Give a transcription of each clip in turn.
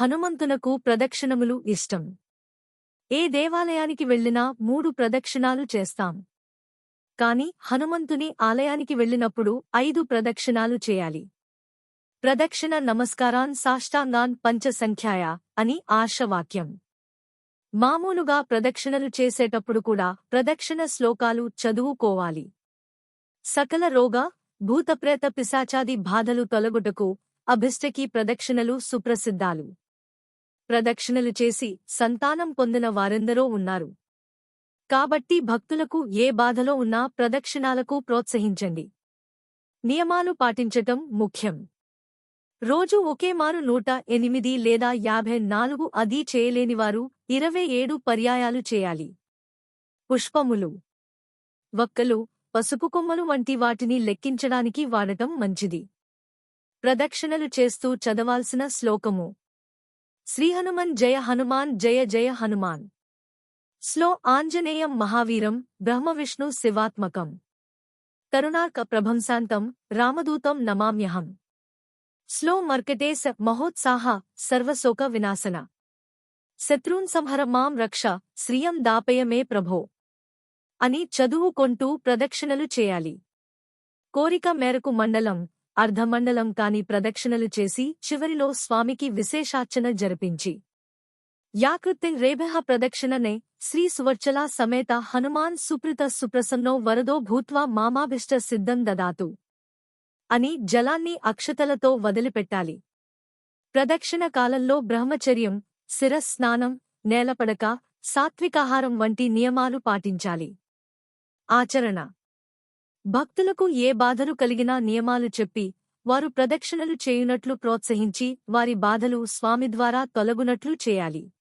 హనుమంతునకు ప్రదక్షిణములు ఇష్టం. ఏ దేవాలయానికి వెళ్ళినా మూడు ప్రదక్షిణాలు చేస్తాం. కాని హనుమంతుని ఆలయానికి వెళ్ళినప్పుడు ఐదు ప్రదక్షిణాలు చేయాలి. ప్రదక్షిణ నమస్కారాన్ సాష్టాంగాన్ పంచసంఖ్యాయ అని ఆర్షవాక్యం. మామూలుగా ప్రదక్షిణలు చేసేటప్పుడు కూడా ప్రదక్షిణ శ్లోకాలు చదువుకోవాలి. సకల రోగ భూతప్రేత పిశాచాది బాధలు తొలగుటకు అభిష్టకి ప్రదక్షిణలు సుప్రసిద్ధాలు. ప్రదక్షిణలు చేసి సంతానం పొందిన వారెందరో ఉన్నారు. కాబట్టి భక్తులకు ఏ బాధలో ఉన్నా ప్రదక్షిణాలకు ప్రోత్సహించండి. నియమాలు పాటించటం ముఖ్యం. రోజు ఒకేమారు నూట ఎనిమిది లేదా యాభై నాలుగు అదీ చేయలేనివారు ఇరవై ఏడు పర్యాయాలు చేయాలి. పుష్పములు వక్కలు పసుపు కొమ్మలు వంటి వాటిని లెక్కించడానికి వాడటం మంచిది. ప్రదక్షిణలు చేస్తూ చదవాల్సిన శ్లోకము. శ్రీహనుమన్ జయ హనుమాన్ జయ జయ హనుమాన్. స్లో ఆంజనేయం మహావీరం బ్రహ్మవిష్ణు శివాత్మకం. కరుణార్క ప్రభంశాంతం రామదూతం నమామ్యహం. స్లో మర్కటేశ మహోత్సాహ సర్వశోక వినాశన. శత్రూన్ సంహర మాం రక్ష శ్రియం దాపయ మే ప్రభో. అని చదువుకొంటూ ప్రదక్షిణలు చేయాలి. కోరిక మేరకు మండలం అర్ధమండలం కాని ప్రదక్షిణలు చేసి చివరిలో స్వామికి విశేషార్చన జరిపించి. యాకృత్యం రేభః ప్రదక్షిణనే శ్రీ సువర్చలా సమేత హనుమాన్ సుప్రిత సుప్రసన్నో వరదో భూత్వా మామాభిష్ట సిద్ధం దదాతు. అని జలాన్ని అక్షతలతో వదిలిపెట్టాలి. ప్రదక్షిణ కాలంలో బ్రహ్మచర్యం శిరస్నానం నేలపడక సాత్వికాహారం వంటి నియమాలు పాటించాలి. ఆచరణ భక్తులకు ఏ బాధలు కలిగినా నియమాలు చెప్పి వారు ప్రదక్షిణలు చేయునట్లు ప్రోత్సహించి వారి బాధలు స్వామి ద్వారా తొలగునట్లు చేయాలి.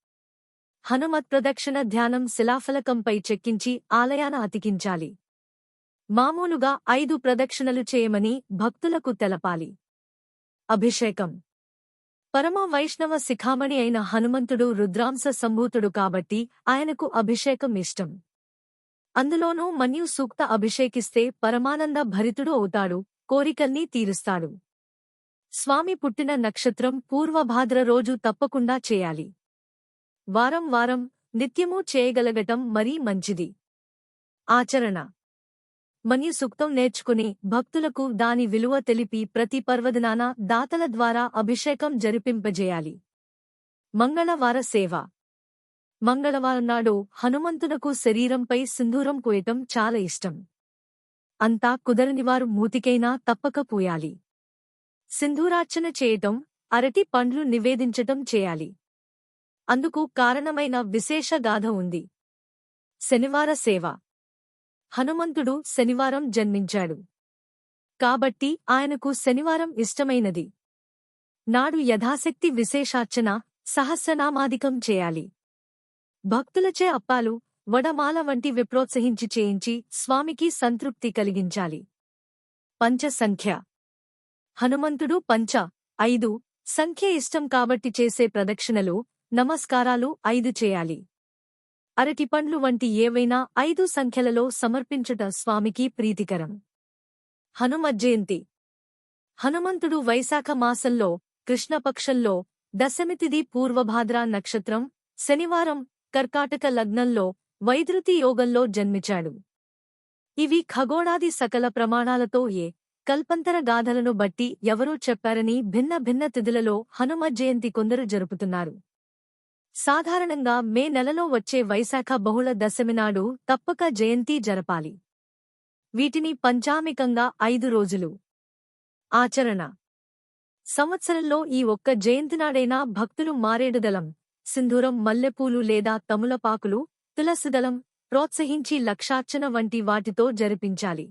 హనుమత్ ప్రదక్షిణ ధ్యానం శిలాఫలకంపై చెక్కించి ఆలయాన అతికించాలి. మామూలుగా ఐదు ప్రదక్షిణలు చేయమని భక్తులకు తెలపాలి. అభిషేకం. పరమ వైష్ణవ శిఖామణి అయిన హనుమంతుడు రుద్రాంశ సంభూతుడు కాబట్టి ఆయనకు అభిషేకం ఇష్టం. అందులోనూ మన్యు సూక్త అభిషేకిస్తే పరమానంద భరితుడు అవుతాడు కోరికల్ని తీరుస్తాడు. స్వామి పుట్టిన నక్షత్రం పూర్వభాద్ర రోజు తప్పకుండా చేయాలి. వారం వారం నిత్యమూ చేయగలగటం మరీ మంచిది. ఆచరణ. మన్యు సూక్తం నేర్చుకుని భక్తులకు దాని విలువ తెలిపి ప్రతి పర్వదినాన దాతల ద్వారా అభిషేకం జరిపింపజేయాలి. మంగళవార సేవ. మంగళవారం నాడు హనుమంతునకు శరీరంపై సింధూరం పోయటం చాలా ఇష్టం. అంతా కుదరనివారు మూతికైనా తప్పక పూయాలి. సింధూరార్చన చేయటం అరటి పండ్లు నివేదించటం చేయాలి. అందుకు కారణమైన విశేష గాథ ఉంది. శనివార సేవ. హనుమంతుడు శనివారం జన్మించాడు. కాబట్టి ఆయనకు శనివారం ఇష్టమైనది. నాడు యథాశక్తి విశేషార్చన సహస్రనామాధికం చేయాలి. భక్తులచే అప్పాలు వడమాల వంటి విప్రోత్సహించి చేయించి స్వామికి సంతృప్తి కలిగించాలి. పంచ సంఖ్య హనుమంతుడు పంచ ఐదు సంఖ్య ఇష్టం కాబట్టి చేసే ప్రదక్షిణలు నమస్కారాలు ఐదు చేయాలి. అరటిపండ్లు వంటి ఏవైనా ఐదు సంఖ్యలలో సమర్పించుట స్వామికి ప్రీతికరం. హనుమజ్జయంతి. హనుమంతుడు వైశాఖ మాసంలో కృష్ణపక్షంలో దశమితిది పూర్వభాద్రా నక్షత్రం శనివారం కర్కాటక లగ్నంలో వైద్యుతి యోగంలో జన్మించాడు. ఇవి ఖగోళాది సకల ప్రమాణాలతో ఏ కల్పంతర గాథలను బట్టి ఎవరూ చెప్పారని భిన్న భిన్న తిథులలో హనుమ జయంతి కొందరు జరుపుతున్నారు. సాధారణంగా మే నెలలో వచ్చే వైశాఖ బహుళ దశమి నాడు తప్పక జయంతి జరపాలి. వీటిని పంచామికంగా ఐదు రోజులు. ఆచరణ. సంవత్సరంలో ఈ ఒక్క జయంతినాడైనా భక్తులు మారేడుదలం. సింధూరం మల్లెపూలు లేదా తములపాకులు తులసిదళం ప్రోత్సహించి లక్షార్చన వంటి వాటితో జరిపించాలి.